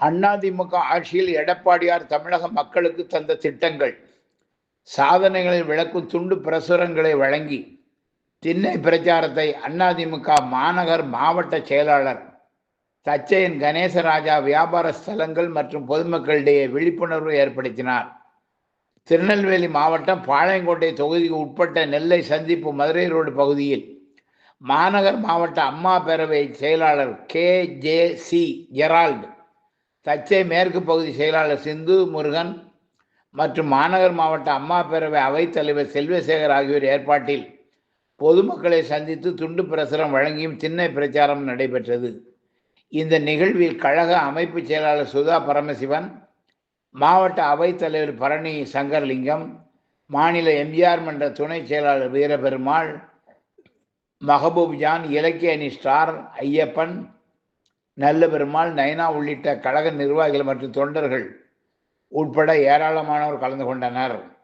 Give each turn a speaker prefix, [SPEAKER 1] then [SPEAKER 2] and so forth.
[SPEAKER 1] அதிமுக ஆட்சியில் எடப்பாடியார் தமிழக மக்களுக்கு தந்த திட்டங்கள். சாதனைகளை விளக்கும் துண்டு பிரசுரங்களை வழங்கி திண்ணை பிரச்சாரத்தை அதிமுக மாநகர் மாவட்ட செயலாளர் தச்சையன் கணேசராஜா வியாபார ஸ்தலங்கள் மற்றும் பொதுமக்களிடையே விழிப்புணர்வு ஏற்படுத்தினார். திருநெல்வேலி மாவட்டம் பாளையங்கோட்டை தொகுதிக்கு உட்பட்ட நெல்லை சந்திப்பு மதுரை ரோடு பகுதியில் மாநகர் மாவட்ட அம்மா பேரவை செயலாளர் K. J. C. Gerald Thachai மேற்கு பகுதி செயலாளர் சிந்து முருகன் மற்றும் மாநகர் மாவட்ட அம்மா பேரவை அவைத்தலைவர் செல்வசேகர் ஆகியோர் ஏற்பாட்டில் பொதுமக்களை சந்தித்து துண்டு பிரசுரம் வழங்கியும் திண்ணை பிரச்சாரம் நடைபெற்றது. இந்த நிகழ்வில் கழக அமைப்பு செயலாளர் சுதா பரமசிவன் மாவட்ட அவைத்தலைவர் பரணி சங்கர்லிங்கம் மாநில எம்ஜிஆர் மன்ற துணை செயலாளர் வீரபெருமாள் மஹபூப் ஜான் இலக்கிய அணி ஸ்டார் ஐயப்பன் நல்ல பெருமாள் நயனா உள்ளிட்ட கழக நிர்வாகிகள் மற்றும் தொண்டர்கள் உட்பட ஏராளமானோர் கலந்து கொண்டனர்.